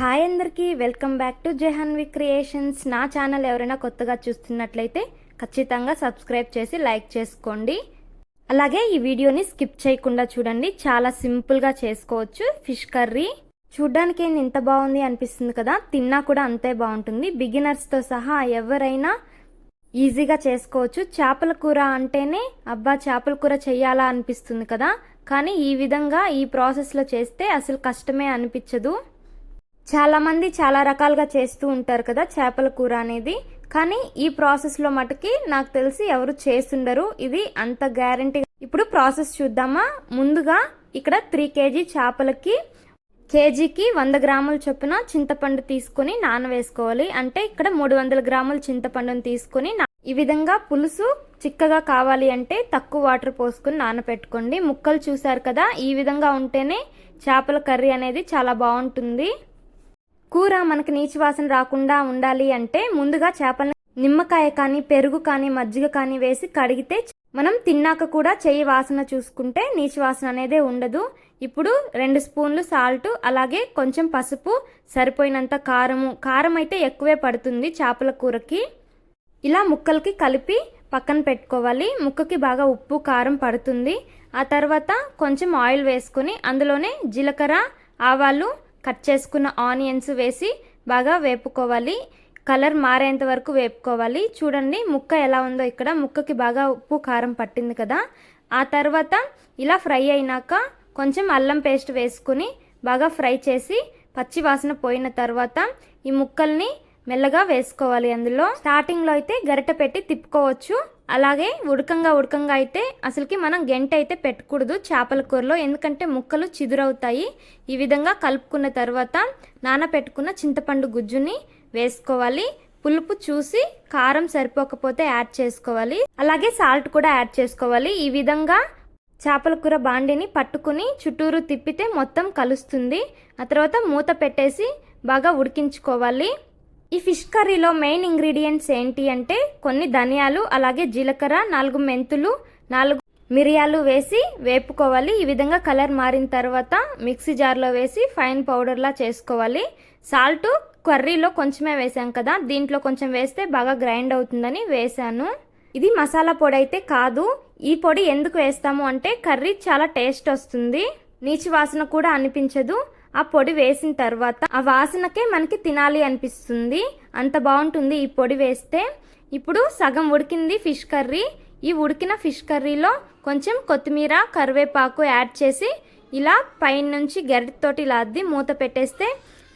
Hi అందరికీ welcome back to Jahnavi creations. నా channel ఎవరైనా కొత్తగా చూస్తున్నట్లయితే ఖచ్చితంగా సబ్స్క్రైబ్ చేసి లైక్ చేసుకోండి. అలాగే ఈ వీడియోని స్కిప్ చేయకుండా చూడండి. చాలా సింపుల్గా చేసుకోవచ్చు. Fish curry. చూడ్డానికి ఏంది ఇంత బాగుంది అనిపిస్తుంది కదా? తిన్నా కూడా అంతే బాగుంటుంది. బిగినర్స్తో సహా ఎవరైనా ఈజీగా చేసుకోవచ్చు. చేపల కూర అంటేనే అబ్బా చేపల కూర చేయాలా అనిపిస్తుంది కదా? కానీ ఈ విధంగా ఈ ప్రాసెస్లో చేస్తే అసలు కష్టమే అనిపించదు. చాలామంది చాలా రకాలుగా చేస్తూ ఉంటారు కదా చేపల కూర అనేది. కానీ ఈ ప్రాసెస్లో మటుకి నాకు తెలిసి ఎవరు చేస్తుండరు. ఇది అంత గ్యారంటీ ఇప్పుడు ప్రాసెస్ చూద్దామా? ముందుగా ఇక్కడ త్రీ కేజీ చేపలకి కేజీకి వంద గ్రాముల చొప్పున చింతపండు తీసుకొని నానవేసుకోవాలి. అంటే ఇక్కడ మూడు వందల గ్రాముల చింతపండుని తీసుకొని ఈ విధంగా పులుసు చిక్కగా కావాలి అంటే తక్కువ వాటర్ పోసుకొని నానపెట్టుకోండి. ముక్కలు చూసారు కదా ఈ విధంగా ఉంటేనే చేపల కర్రీ అనేది చాలా బాగుంటుంది. కూర మనకి నీచు వాసన రాకుండా ఉండాలి అంటే ముందుగా చేపలను నిమ్మకాయ కానీ పెరుగు కానీ మజ్జిగ కానీ వేసి కడిగితే మనం తిన్నాక కూడా చెయ్యి వాసన చూసుకుంటే నీచు వాసన అనేది ఉండదు. ఇప్పుడు రెండు స్పూన్లు సాల్ట్ అలాగే కొంచెం పసుపు సరిపోయినంత కారము. కారం అయితే ఎక్కువే పడుతుంది చేపల కూరకి. ఇలా ముక్కలకి కలిపి పక్కన పెట్టుకోవాలి. ముక్కకి బాగా ఉప్పు కారం పడుతుంది. ఆ తర్వాత కొంచెం ఆయిల్ వేసుకొని అందులోనే జీలకర్ర ఆవాలు కట్ చేసుకున్న ఆనియన్స్ వేసి బాగా వేపుకోవాలి. కలర్ మారేంత వరకు వేపుకోవాలి. చూడండి ముక్క ఎలా ఉందో ఇక్కడ. ముక్కకి బాగా ఉప్పు కారం పట్టింది కదా. ఆ తర్వాత ఇలా ఫ్రై అయినాక కొంచెం అల్లం పేస్ట్ వేసుకుని బాగా ఫ్రై చేసి పచ్చి వాసన పోయిన తర్వాత ఈ ముక్కల్ని మెల్లగా వేసుకోవాలి అందులో. స్టార్టింగ్లో అయితే గరిట పెట్టి తిప్పుకోవచ్చు. అలాగే ఉడకంగా ఉడకంగా అయితే అసలుకి మనం గెంట అయితే పెట్టకూడదు చేపల కూరలో. ఎందుకంటే ముక్కలు చిదురవుతాయి. ఈ విధంగా కలుపుకున్న తర్వాత నానబెట్టుకున్న చింతపండు గుజ్జుని వేసుకోవాలి. పులుపు చూసి కారం సరిపోకపోతే యాడ్ చేసుకోవాలి. అలాగే సాల్ట్ కూడా యాడ్ చేసుకోవాలి. ఈ విధంగా చేపల కూర బాండిని పట్టుకుని చుట్టూరు తిప్పితే మొత్తం కలుస్తుంది. ఆ తర్వాత మూత పెట్టేసి బాగా ఉడికించుకోవాలి. ఈ ఫిష్ కర్రీలో మెయిన్ ఇంగ్రీడియంట్స్ ఏంటి అంటే కొన్ని ధనియాలు అలాగే జీలకర్ర నాలుగు మెంతులు నాలుగు మిరియాలు వేసి వేపుకోవాలి. ఈ విధంగా కలర్ మారిన తర్వాత మిక్సీ జార్లో వేసి ఫైన్ పౌడర్లా చేసుకోవాలి. సాల్ట్ కర్రీలో కొంచెమే వేసాం కదా దీంట్లో కొంచెం వేస్తే బాగా గ్రైండ్ అవుతుందని వేసాను. ఇది మసాలా పొడి అయితే కాదు. ఈ పొడి ఎందుకు వేస్తాము అంటే కర్రీ చాలా టేస్ట్ వస్తుంది. నీచు వాసన కూడా అనిపించదు. ఆ పొడి వేసిన తర్వాత ఆ వాసనకే మనకి తినాలి అనిపిస్తుంది. అంత బాగుంటుంది ఈ పొడి వేస్తే. ఇప్పుడు సగం ఉడికింది ఫిష్ కర్రీ. ఈ ఉడికిన ఫిష్ కర్రీలో కొంచెం కొత్తిమీర కరివేపాకు యాడ్ చేసి ఇలా పైన నుంచి గరిటతోటి ఇలా అద్ది మూత పెట్టేస్తే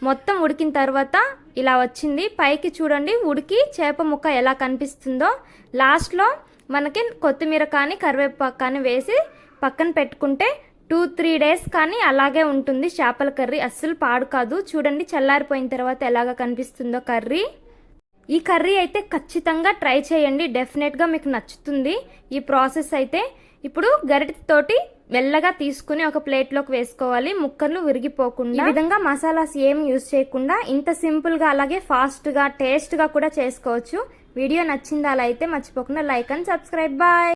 మొత్తం ఉడికిన తర్వాత ఇలా వచ్చింది. పైకి చూడండి ఉడికి చేప ముక్క ఎలా కనిపిస్తుందో. లాస్ట్లో మనకి కొత్తిమీర కానీ కరివేపాకు కానీ వేసి పక్కన పెట్టుకుంటే టూ త్రీ డేస్ కానీ అలాగే ఉంటుంది. చేపల కర్రీ అస్సలు పాడు కాదు. చూడండి చల్లారిపోయిన తర్వాత ఎలాగ కనిపిస్తుందో కర్రీ. ఈ కర్రీ అయితే ఖచ్చితంగా ట్రై చేయండి. డెఫినెట్గా మీకు నచ్చుతుంది. ఈ ప్రాసెస్ అయితే ఇప్పుడు గరిటతోటి మెల్లగా తీసుకుని ఒక ప్లేట్లోకి వేసుకోవాలి. ముక్కలు విరిగిపోకుండా. ఈ విధంగా మసాలాస్ ఏం యూజ్ చేయకుండా ఇంత సింపుల్గా అలాగే ఫాస్ట్గా టేస్ట్గా కూడా చేసుకోవచ్చు. వీడియో నచ్చిందా అలా అయితే మర్చిపోకుండా లైక్ అండ్ సబ్స్క్రైబ్. బాయ్